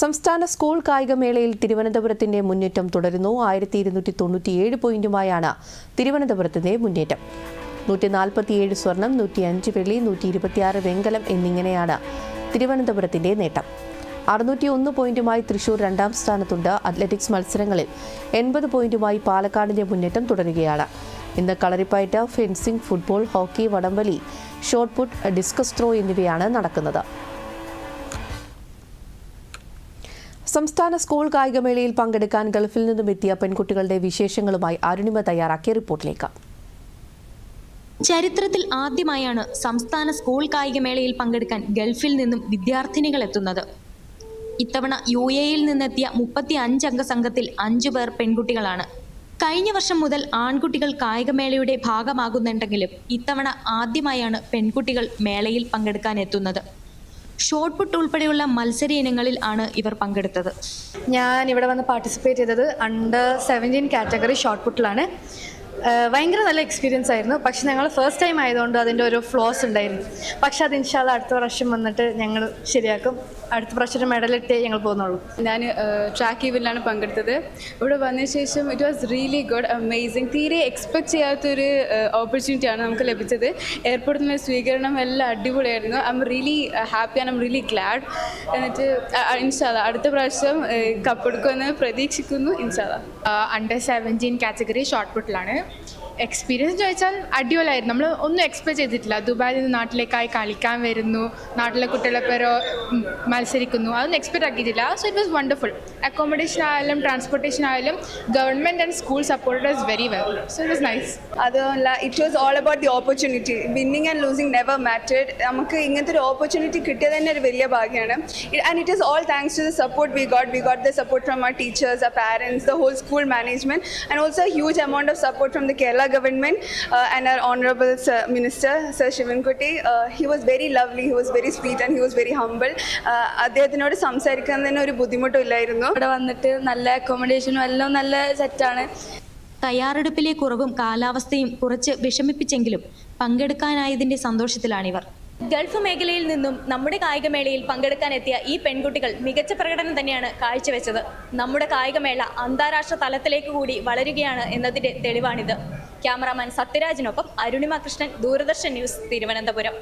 സംസ്ഥാന സ്കൂൾ കായികമേളയിൽ തിരുവനന്തപുരത്തിന്റെ മുന്നേറ്റം തുടരുന്നു. ആയിരത്തി ഇരുന്നൂറ്റി തൊണ്ണൂറ്റിയേഴ് പോയിന്റുമായാണ് തിരുവനന്തപുരത്തിന്റെ മുന്നേറ്റം. നൂറ്റി നാൽപ്പത്തിയേഴ് സ്വർണം നൂറ്റി അഞ്ച് വെള്ളി നൂറ്റി ഇരുപത്തിയാറ് വെങ്കലം എന്നിങ്ങനെയാണ് തിരുവനന്തപുരത്തിന്റെ നേട്ടം. അറുന്നൂറ്റി ഒന്ന് പോയിന്റുമായി തൃശൂർ രണ്ടാം സ്ഥാനത്തുണ്ട്. അത്ലറ്റിക്സ് മത്സരങ്ങളിൽ എൺപത് പോയിന്റുമായി പാലക്കാടിന്റെ മുന്നേറ്റം തുടരുകയാണ്. ഇന്ന് കളരിപ്പയറ്റ് ഫെൻസിംഗ് ഫുട്ബോൾ ഹോക്കി വടംവലി ഷോട്ട്പുട്ട് ഡിസ്കസ് ത്രോ എന്നിവയാണ് നടക്കുന്നത്. സംസ്ഥാന സ്കൂൾ കായികമേളയിൽ പങ്കെടുക്കാൻ ഗൾഫിൽ നിന്നും എത്തിയ പെൺകുട്ടികളുടെ വിശേഷങ്ങളുമായി അരുണിമ തയ്യാറാക്കിയ റിപ്പോർട്ടിലേക്ക്. ചരിത്രത്തിൽ ആദ്യമായാണ് സംസ്ഥാന സ്കൂൾ കായികമേളയിൽ പങ്കെടുക്കാൻ ഗൾഫിൽ നിന്നും വിദ്യാർത്ഥിനികൾ എത്തുന്നത്. ഇത്തവണ യു എയിൽ നിന്നെത്തിയ മുപ്പത്തി അഞ്ചംഗ സംഘത്തിൽ അഞ്ചു പേർ പെൺകുട്ടികളാണ്. കഴിഞ്ഞ വർഷം മുതൽ ആൺകുട്ടികൾ കായികമേളയുടെ ഭാഗമാകുന്നുണ്ടെങ്കിലും ഇത്തവണ ആദ്യമായാണ് പെൺകുട്ടികൾ മേളയിൽ പങ്കെടുക്കാൻ എത്തുന്നത്. ഷോട്ട് പുട്ട് ഉൾപ്പെടെയുള്ള മത്സര ഇനങ്ങളിൽ ആണ് ഇവർ പങ്കെടുത്തത്. ഞാൻ ഇവിടെ വന്ന് പാർട്ടിസിപ്പേറ്റ് ചെയ്തത് അണ്ടർ സെവന്റീൻ കാറ്റഗറി ഷോർട്ട് പുട്ടിലാണ്. ഭയങ്കര നല്ല എക്സ്പീരിയൻസ് ആയിരുന്നു. പക്ഷെ ഞങ്ങൾ ഫസ്റ്റ് ടൈം ആയതുകൊണ്ട് അതിന്റെ ഒരു ഫ്ലോസ് ഉണ്ടായിരുന്നു. പക്ഷെ അത് ഇൻഷാല്ല അടുത്ത പ്രാവശ്യം വന്നിട്ട് ഞങ്ങൾ ശരിയാക്കും. അടുത്ത പ്രാവശ്യം മെഡലിട്ടേ ഞങ്ങൾ പോകുന്നുള്ളൂ. ഞാൻ ട്രാക്ക് ഈവനിലാണ് പങ്കെടുത്തത്. ഇവിടെ വന്നതിന് ശേഷം it was really good amazing തീരെ എക്സ്പെക്ട് ചെയ്യാത്തൊരു ഓപ്പർച്യൂണിറ്റിയാണ് നമുക്ക് ലഭിച്ചത്. എയർപോർട്ടിൽ നിന്ന് സ്വീകരണം എല്ലാം അടിപൊളിയായിരുന്നു. I'm really happy and I'm really glad എന്നിട്ട് ഇൻഷാല്ല അടുത്ത പ്രാവശ്യം കപ്പെടുക്കുമെന്ന് പ്രതീക്ഷിക്കുന്നു. ഇൻഷാല്ല അണ്ടർ സെവന്റീൻ കാറ്റഗറി ഷോർട്ട് പുട്ടിലാണ് എക്സ്പീരിയൻസ് ചോദിച്ചാൽ അടിപൊളിയായിരുന്നു. നമ്മൾ ഒന്നും എക്സ്പെക്ട് ചെയ്തിട്ടില്ല. ദുബായിൽ നിന്ന് നാട്ടിലേക്കായി കളിക്കാൻ വരുന്നു നാട്ടിലെ കുട്ടികളെ പേരോ മത്സരിക്കുന്നു. അതൊന്നും എക്സ്പെക്ട് ആക്കിയിട്ടില്ല. So it was wonderful accommodation ആയാലും ട്രാൻസ്പോർട്ടേഷൻ ആയാലും government and school supported is very well so it was nice അതുമല്ല it was all about the opportunity winning and losing never mattered നമുക്ക് ഇങ്ങനത്തെ ഒരു ഓപ്പർച്യൂണിറ്റി കിട്ടിയത് തന്നെ ഒരു വലിയ ഭാഗ്യമാണ്. And it is all thanks to the support we got we got the support from our teachers our parents the whole school management and also huge amount of support from the Kerala government and our honourable minister sir Sivankutty he was very lovely he was very sweet and he was very humble അദ്ദേഹത്തിനോട് തന്നെ ഒരു ബുദ്ധിമുട്ടില്ലായിരുന്നു ഇവിടെ വന്നിട്ട് നല്ല അക്കോമഡേഷനും എല്ലാം നല്ല സെറ്റാണ് തയ്യാറെടുപ്പിലെ കുറവും കാലാവസ്ഥയും കുറച്ച് വിഷമിപ്പിച്ചെങ്കിലും പങ്കെടുക്കാനായതിന്റെ സന്തോഷത്തിലാണിവർ. ഗൾഫ് മേഖലയിൽ നിന്നും നമ്മുടെ കായികമേളയിൽ പങ്കെടുക്കാനെത്തിയ ഈ പെൺകുട്ടികൾ മികച്ച പ്രകടനം തന്നെയാണ് കാഴ്ചവെച്ചത്. നമ്മുടെ കായികമേള അന്താരാഷ്ട്ര തലത്തിലേക്ക് കൂടി വളരുകയാണ് എന്നതിന്റെ തെളിവാണിത്. ക്യാമറാമാൻ സത്യരാജിനൊപ്പം അരുണിമ കൃഷ്ണൻ ദൂരദർശൻ ന്യൂസ് തിരുവനന്തപുരം.